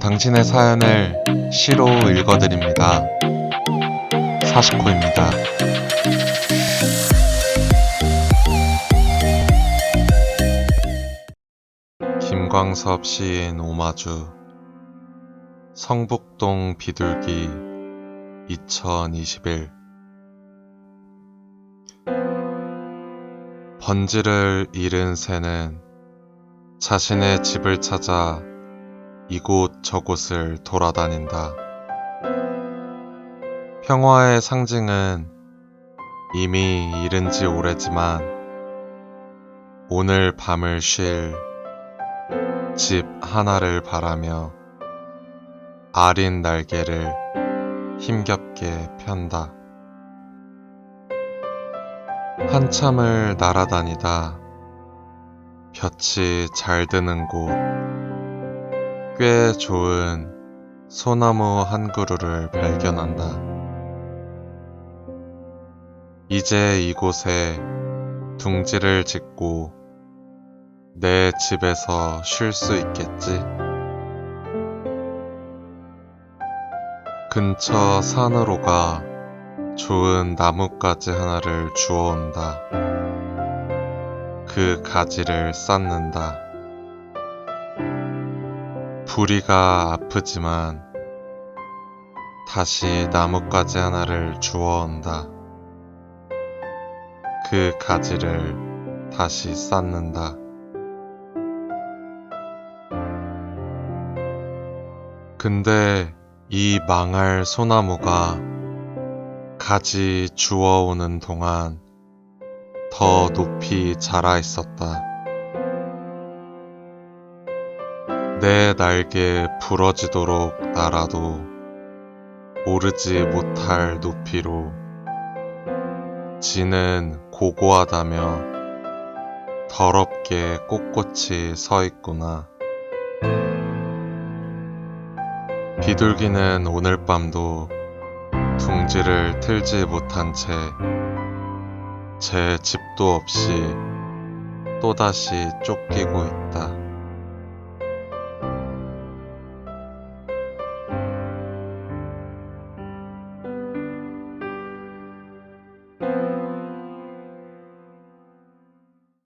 당신의 사연을 시로 읽어드립니다. 사시코입니다. 김광섭 시인 오마주 성북동 비둘기 2021 번지를 잃은 새는 자신의 집을 찾아 이곳 저곳을 돌아다닌다. 평화의 상징은 이미 잃은 지 오래지만 오늘 밤을 쉴 집 하나를 바라며 아린 날개를 힘겹게 편다. 한참을 날아다니다 볕이 잘 드는 곳, 꽤 좋은 소나무 한 그루를 발견한다. 이제 이곳에 둥지를 짓고 내 집에서 쉴 수 있겠지. 근처 산으로 가 좋은 나뭇가지 하나를 주워온다. 그 가지를 쌓는다. 부리가 아프지만 다시 나뭇가지 하나를 주워온다. 그 가지를 다시 쌓는다. 근데 이 망할 소나무가 가지 주워오는 동안 더 높이 자라 있었다. 내 날개 부러지도록 날아도 오르지 못할 높이로 지는 고고하다며 더럽게 꼿꼿이 서 있구나. 비둘기는 오늘 밤도 둥지를 틀지 못한 채 제 집도 없이 또다시 쫓기고 있다.